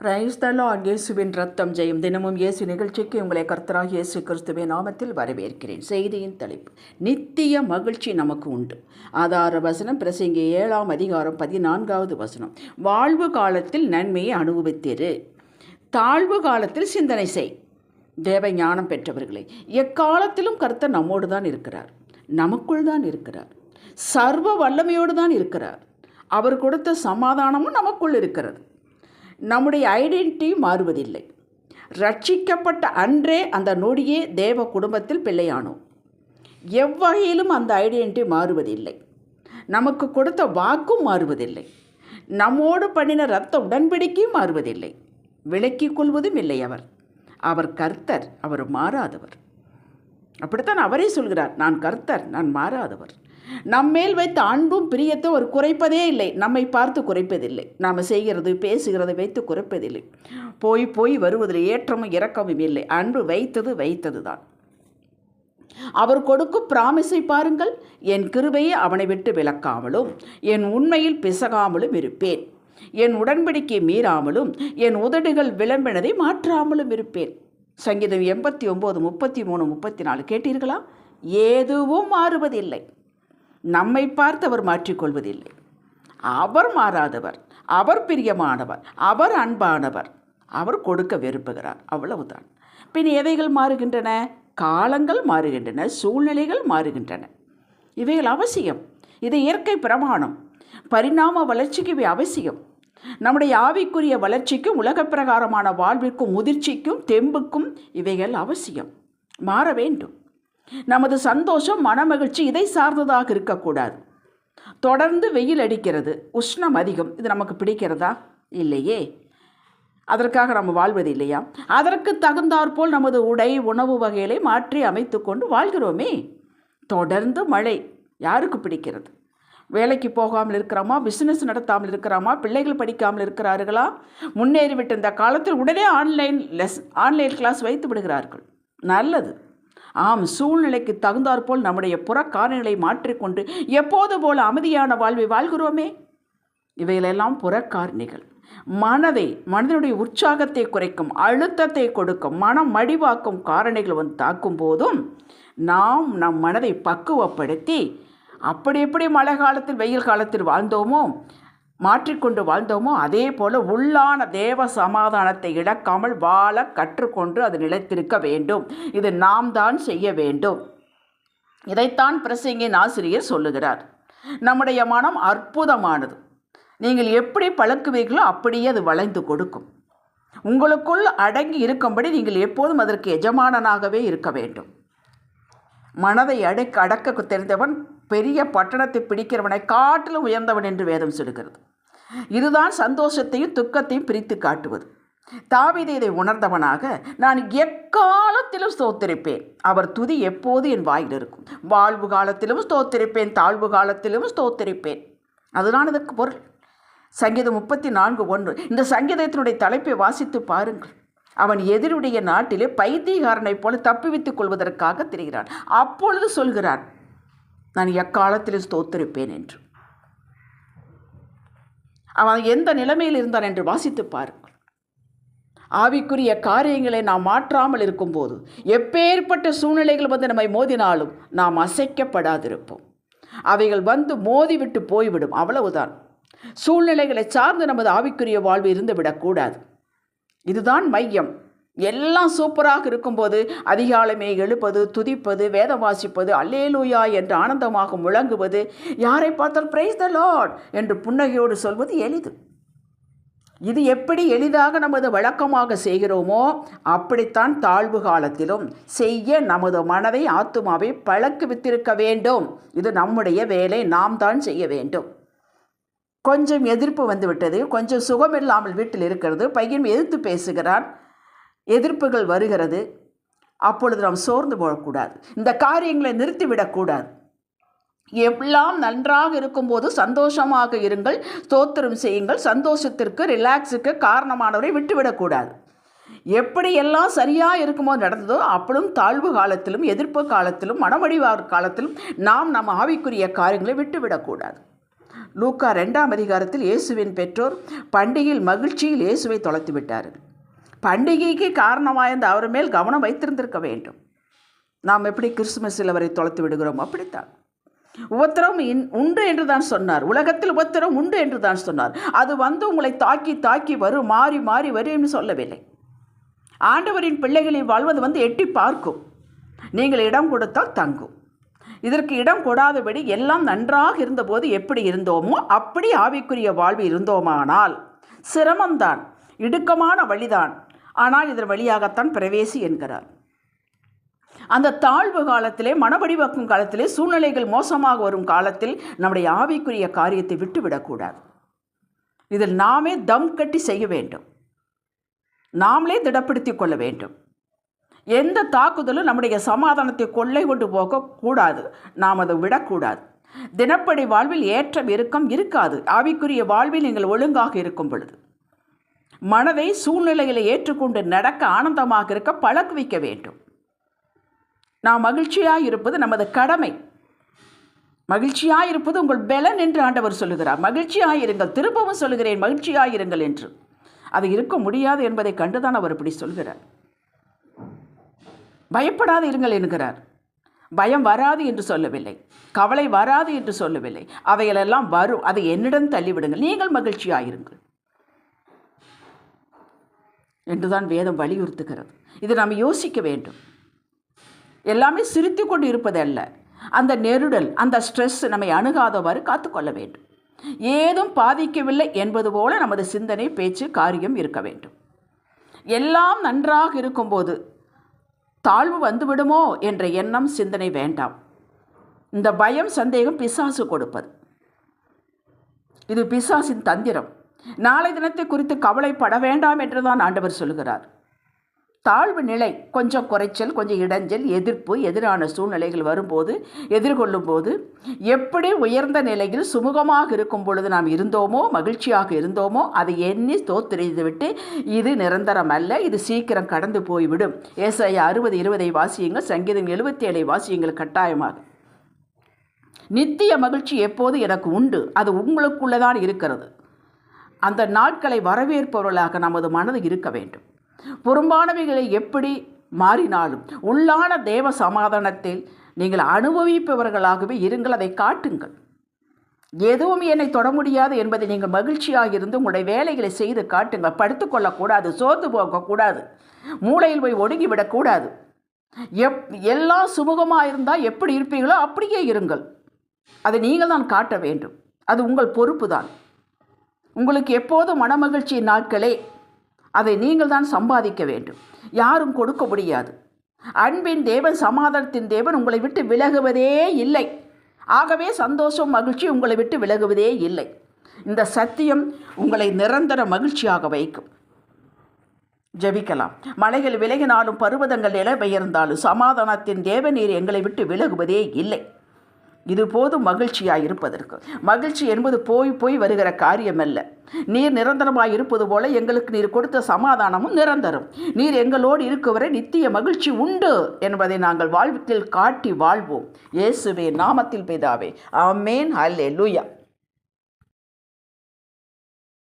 கிரைஸ்தலா த Lord இயேசுவின் ரத்தம் ஜெயம் தினமும் இயேசு நிகழ்ச்சிக்கு உங்களை கர்த்தராக இயேசு கிறிஸ்துவின் நாமத்தில் வரவேற்கிறேன். செய்தியின் தலைப்பு நித்திய மகிழ்ச்சி நமக்கு உண்டு. ஆதார வசனம் பிரசங்கி ஏழாம் அதிகாரம் பதினான்காவது வசனம். வாழ்வு காலத்தில் நன்மையை அனுபவித்திரு. தாழ்வு காலத்தில் சிந்தனை செய். தேவ ஞானம் பெற்றவர்களை எக்காலத்திலும் கர்த்தர் நம்மோடு தான் இருக்கிறார். நமக்குள் தான் இருக்கிறார். சர்வ வல்லமையோடு தான் இருக்கிறார். அவர் கொடுத்த சமாதானமும் நமக்குள் இருக்கிறது. நம்முடைய ஐடென்டிட்டி மாறுவதில்லை. ரட்சிக்கப்பட்ட அன்றே அந்த நொடியே தேவ குடும்பத்தில் பிள்ளையானோம் எவ்வகையிலும் அந்த ஐடென்டிட்டி மாறுவதில்லை. நமக்கு கொடுத்த வாக்கும் மாறுவதில்லை. நம்மோடு பண்ணின இரத்த உடன்படிக்கையும் மாறுவதில்லை. விளக்கிக் கொள்வதும் இல்லை அவர். அவர் கர்த்தர் அவர் மாறாதவர். அப்படித்தான் அவரே சொல்கிறார் நான் கர்த்தர் நான் மாறாதவர். நம்மேல் வைத்த அன்பும் பிரியத்தை ஒரு குறைப்பதே இல்லை. நம்மை பார்த்து குறைப்பதில்லை. நாம் செய்கிறது பேசுகிறதை வைத்து குறைப்பதில்லை. போய் போய் வருவதில் ஏற்றமும் இறக்கமும் இல்லை. அன்பு வைத்தது வைத்தது தான் அவர் கொடுக்கும் பிராமிஸை பாருங்கள். என் கிருபையை அவனை விட்டு விலக்காமலும் என் உண்மையில் பிசகாமலும் இருப்பேன். என் உடன்படிக்கை மீறாமலும் என் உதடுகள் விளம்பினதை மாற்றாமலும் இருப்பேன். சங்கீதம் எண்பத்தி ஒம்பது முப்பத்தி மூணு முப்பத்தி நாலு கேட்டீர்களா? எதுவும் மாறுவதில்லை. நம்மை பார்த்து அவர் மாற்றிக்கொள்வதில்லை. அவர் மாறாதவர் அவர் பிரியமானவர் அவர் அன்பானவர் அவர் கொடுக்க விரும்புகிறார். அவ்வளவுதான். பின் எவைகள் மாறுகின்றன? காலங்கள் மாறுகின்றன சூழ்நிலைகள் மாறுகின்றன. இவைகள் அவசியம். இது இயற்கை பிரமாணம். பரிணாம வளர்ச்சிக்கு இவை அவசியம். நம்முடைய ஆவிக்குரிய வளர்ச்சிக்கும் உலக பிரகாரமான வாழ்விற்கும் முதிர்ச்சிக்கும் தெம்புக்கும் இவைகள் அவசியம். மாற வேண்டும். நமது சந்தோஷம் மனமகிழ்ச்சி இதை சார்ந்ததாக இருக்கக்கூடாது. தொடர்ந்து வெயில் அடிக்கிறது உஷ்ணம் அதிகம். இது நமக்கு பிடிக்கிறதா? இல்லையே. அதற்காக நம்ம வாழ்வது இல்லையா? அதற்கு தகுந்தாற்போல் நமது உடை உணவு வகைகளை மாற்றி அமைத்து கொண்டு வாழ்கிறோமே. தொடர்ந்து மழை யாருக்கு பிடிக்கிறது? வேலைக்கு போகாமல் இருக்கிறோமா? பிஸ்னஸ் நடத்தாமல் இருக்கிறோமா? பிள்ளைகள் படிக்காமல் இருக்கிறார்களா? முன்னேறிவிட்ட இந்த காலத்தில் உடனே ஆன்லைன் லெஸ் ஆன்லைன் கிளாஸ் வைத்து விடுகிறார்கள். நல்லது. ஆம் சூழ்நிலைக்கு தகுந்தாற்போல் நம்முடைய புறக்காரணிகளை மாற்றிக்கொண்டு எப்போது போல அமைதியான வாழ்வை வாழ்கிறோமே? இவைகளெல்லாம் புறக்காரணிகள். மனதை மனதினுடைய உற்சாகத்தை குறைக்கும் அழுத்தத்தை கொடுக்கும் மனம் மடிவாக்கும் காரணிகள் வந்து தாக்கும் போதும் நாம் நம் மனதை பக்குவப்படுத்தி அப்படி எப்படி மழை காலத்தில் வெயில் காலத்தில் வாழ்ந்தோமோ மாற்றிக்கொண்டு வாழ்ந்தோமோ? அதே போல உள்ளான தேவ சமாதானத்தை இழக்காமல் வாழ கற்றுக்கொண்டு அது நிலைத்திருக்க வேண்டும். இது நாம் தான் செய்ய வேண்டும். இதைத்தான் பிரசிங்கின் ஆசிரியர் சொல்லுகிறார். நம்முடைய மனம் அற்புதமானது. நீங்கள் எப்படி பழக்குவீர்களோ அப்படியே அது வளைந்து கொடுக்கும். உங்களுக்குள் அடங்கி இருக்கும்படி நீங்கள் எப்போதும் அதற்கு எஜமானனாகவே இருக்க வேண்டும். மனதை அடக்க அடக்க தெரிந்தவன் பெரிய பட்டணத்தை பிடிக்கிறவனை காட்டிலும் உயர்ந்தவன் என்று வேதம் சொல்கிறது இதுதான் சந்தோஷத்தையும் துக்கத்தையும் பிரித்து காட்டுவது. தாவிதை இதை உணர்ந்தவனாக நான் எக்காலத்திலும் ஸ்தோத்திருப்பேன். அவர் துதி எப்போது என் வாயில் இருக்கும்? வாழ்வு காலத்திலும் ஸ்தோத்திருப்பேன் தாழ்வு காலத்திலும் ஸ்தோத்திருப்பேன். அதுதான் இதற்கு பொருள். சங்கீதம் முப்பத்தி நான்கு ஒன்று. இந்த சங்கீதத்தினுடைய தலைப்பை வாசித்து பாருங்கள். அவன் எதிருடைய நாட்டிலே பைத்தியகாரனைப் போல தப்பிவித்துக் கொள்வதற்காக திரிகிறான். அப்பொழுது சொல்கிறான் நான் எக்காலத்திலும் ஸ்தோத்திருப்பேன் என்று. அவன் எந்த நிலைமையில் இருந்தான் என்று வாசித்து பாருங்கள். ஆவிக்குரிய காரியங்களை நாம் மாற்றாமல் இருக்கும்போது எப்பேற்பட்ட சூழ்நிலைகள் வந்து நம்மை மோதினாலும் நாம் அசைக்கப்படாதிருப்போம். அவைகள் வந்து மோதிவிட்டு போய்விடும் அவ்வளவுதான். சூழ்நிலைகளை சார்ந்து நமது ஆவிக்குரிய வாழ்வு இருந்து விடக்கூடாது இதுதான் மையம். எல்லாம் சூப்பராக இருக்கும்போது அதிகாலமே எழுப்பது துதிப்பது வேதம் வாசிப்பது அல்லேலூயா என்று ஆனந்தமாக முழங்குவது யாரை பார்த்தால் பிரைஸ் த லார்ட் என்று புன்னகையோடு சொல்வது எளிது. இது எப்படி எளிதாக நமது வழக்கமாக செய்கிறோமோ அப்படித்தான் தாழ்வு காலத்திலும் செய்ய நமது மனதை ஆத்துமாவை பழக்குவித்திருக்க வேண்டும். இது நம்முடைய வேலை நாம் தான் செய்ய வேண்டும். கொஞ்சம் எதிர்ப்பு வந்துவிட்டது கொஞ்சம் சுகமில்லாமல் வீட்டில் இருக்கிறது பையன் எதிர்த்து பேசுகிறான் எதிர்ப்புகள் வருகிறது. அப்பொழுது நாம் சோர்ந்து போகக்கூடாது. இந்த காரியங்களை நிறுத்திவிடக்கூடாது. எல்லாம் நன்றாக இருக்கும்போது சந்தோஷமாக இருங்கள். தோத்திரம் செய்யுங்கள். சந்தோஷத்திற்கு ரிலாக்ஸுக்கு காரணமானவரை விட்டுவிடக்கூடாது. எப்படி எல்லாம் சரியாக இருக்கும்போது நடந்ததோ அப்பளும் தாழ்வு காலத்திலும் எதிர்ப்பு காலத்திலும் மனமடிவார் காலத்திலும் நாம் நம் ஆவிக்குரிய காரியங்களை விட்டுவிடக்கூடாது. லூக்கா ரெண்டாம் அதிகாரத்தில் இயேசுவின் பெற்றோர் பண்டிகையில் மகிழ்ச்சியில் இயேசுவை தொலைத்து விட்டார்கள் பண்டிகைக்கு காரணமாயிருந்த அவர் மேல் கவனம் வைத்திருந்திருக்க வேண்டும். நாம் எப்படி கிறிஸ்துமஸில் அவரை தொலைத்து விடுகிறோம்? அப்படித்தான். உபத்திரம் இன் உண்டு என்று தான் சொன்னார். உலகத்தில் உபத்திரம் உண்டு என்று தான் சொன்னார். அது வந்து உங்களை தாக்கி தாக்கி வரும் மாறி மாறி வரும் என்று சொல்லவில்லை. ஆண்டவரின் பிள்ளைகளின் வாழ்வது வந்து எட்டி பார்க்கும். நீங்கள் இடம் கொடுத்தால் தங்கும். இதற்கு இடம் கொடாதபடி எல்லாம் நன்றாக இருந்தபோது எப்படி இருந்தோமோ அப்படி ஆவிக்குரிய வாழ்வு இருந்தோமானால் சிரமம்தான் இடுக்கமான வழிதான். ஆனால் இதன் வழியாகத்தான் பிரவேசி என்கிறார். அந்த தாழ்வு காலத்திலே மனபடிவாக்கும் காலத்திலே சூழ்நிலைகள் மோசமாக வரும் காலத்தில் நம்முடைய ஆவிக்குரிய காரியத்தை விட்டுவிடக்கூடாது. இதில் நாமே தம் கட்டி செய்ய வேண்டும். நாமளே திடப்படுத்தி கொள்ள வேண்டும். எந்த தாக்குதலும் நம்முடைய சமாதானத்தை கொள்ளை கொண்டு போகக்கூடாது நாம் அதை விடக்கூடாது. தினப்படி வாழ்வில் ஏற்றம் இறுக்கம் இருக்காது. ஆவிக்குரிய வாழ்வில் நீங்கள் ஒழுங்காக இருக்கும் பொழுது. மனதை சூழ்நிலையில் ஏற்றுக்கொண்டு நடக்க ஆனந்தமாக இருக்க பழக்குவிக்க வேண்டும். நாம் மகிழ்ச்சியாக இருப்பது நமது கடமை. மகிழ்ச்சியாக இருப்பது உங்கள் பலன் என்று ஆண்டவர் சொல்லுகிறார். மகிழ்ச்சியாக இருங்கள் திரும்பவும் சொல்லுகிறேன் மகிழ்ச்சியாக இருங்கள் என்று. அது இருக்க முடியாது என்பதை கண்டுதான் அவர் இப்படி சொல்கிறார். பயப்படாது இருங்கள் என்கிறார். பயம் வராது என்று சொல்லவில்லை. கவலை வராது என்று சொல்லவில்லை. அவைகளெல்லாம் வரும். அதை என்னிடம் தள்ளிவிடுங்கள். நீங்கள் மகிழ்ச்சியாயிருங்கள் என்றுதான் வேதம் வலியுறுத்துகிறது. இதை நாம் யோசிக்க வேண்டும். எல்லாமே சிரித்து கொண்டு இருப்பது அல்ல அந்த நெருடல் அந்த ஸ்ட்ரெஸ் நம்மை அணுகாதவாறு காத்துக்கொள்ள வேண்டும். ஏதும் பாதிக்கவில்லை என்பது போல நமது சிந்தனை பேச்சு காரியம் இருக்க வேண்டும். எல்லாம் நன்றாக இருக்கும்போது தாழ்வு வந்துவிடுமோ என்ற எண்ணம் சிந்தனை வேண்டாம். இந்த பயம் சந்தேகம் பிசாசு கொடுப்பது. இது பிசாசின் தந்திரம். நாளை தினத்தை குறித்து கவலைப்பட வேண்டாம் என்றுதான் ஆண்டவர் சொல்கிறார் தாழ்வு நிலை கொஞ்சம் குறைச்சல் கொஞ்சம் இடைஞ்சல் எதிர்ப்பு எதிரான சூழ்நிலைகள் வரும்போது எதிர்கொள்ளும் போது எப்படி உயர்ந்த நிலையில் சுமூகமாக இருக்கும் பொழுது நாம் இருந்தோமோ மகிழ்ச்சியாக இருந்தோமோ அதை எண்ணி தோத்தெறிந்து விட்டு இது நிரந்தரம் அல்ல இது சீக்கிரம் கடந்து போய்விடும். ஏசாய அறுபது இருபதை வாசியுங்கள் சங்கீதம் எழுபத்தி ஏழை வாசியுங்கள் கட்டாயமாக. நித்திய மகிழ்ச்சி எப்போது எனக்கு உண்டு அது உங்களுக்குள்ளதான் இருக்கிறது. அந்த நாட்களை வரவேற்பவர்களாக நமது மனது இருக்க வேண்டும். புறம்பானவைகளை எப்படி மாறினாலும் உள்ளான தேவ சமாதானத்தில் நீங்கள் அனுபவிப்பவர்களாகவே இருங்கள் அதை காட்டுங்கள். எதுவும் என்னை தொட முடியாது என்பதை நீங்கள் மகிழ்ச்சியாக இருந்து உங்களுடைய வேலைகளை செய்து காட்டுங்கள். படுத்துக்கொள்ளக்கூடாது சோர்ந்து போகக்கூடாது மூளையில் போய் ஒடுங்கி விடக்கூடாது. எப் எல்லாம் சுமூகமாக இருந்தால் எப்படி இருப்பீங்களோ அப்படியே இருங்கள். அதை நீங்கள் தான் காட்ட வேண்டும். அது உங்கள் பொறுப்பு தான். உங்களுக்கு எப்போதும் மனமகிழ்ச்சி நாட்களே. அதை நீங்கள் தான் சம்பாதிக்க வேண்டும். யாரும் கொடுக்க முடியாது. அன்பின் தேவன் சமாதானத்தின் தேவன் உங்களை விட்டு விலகுவதே இல்லை. ஆகவே சந்தோஷம் மகிழ்ச்சி உங்களை விட்டு விலகுவதே இல்லை. இந்த சத்தியம் உங்களை நிரந்தர மகிழ்ச்சியாக வைக்கும். ஜெபிக்கலாம். மலைகள் விலகினாலும் பருவதங்கள் நிலை பெயர்ந்தாலும் சமாதானத்தின் தேவநீர் எங்களை விட்டு விலகுவதே இல்லை. இது போதும் மகிழ்ச்சியாக இருப்பதற்கு மகிழ்ச்சி என்பது போய் போய் வருகிற காரியம் அல்ல நீர் நிரந்தரமாக இருப்பது போல எங்களுக்கு நீர் கொடுத்த சமாதானமும் நிரந்தரம். நீர் எங்களோடு இருக்குவரை நித்திய மகிழ்ச்சி உண்டு என்பதை நாங்கள் வாழ்வில் காட்டி வாழ்வோம். இயேசுவே நாமத்தில் பிதாவே. ஆமேன். அல்லே லூயா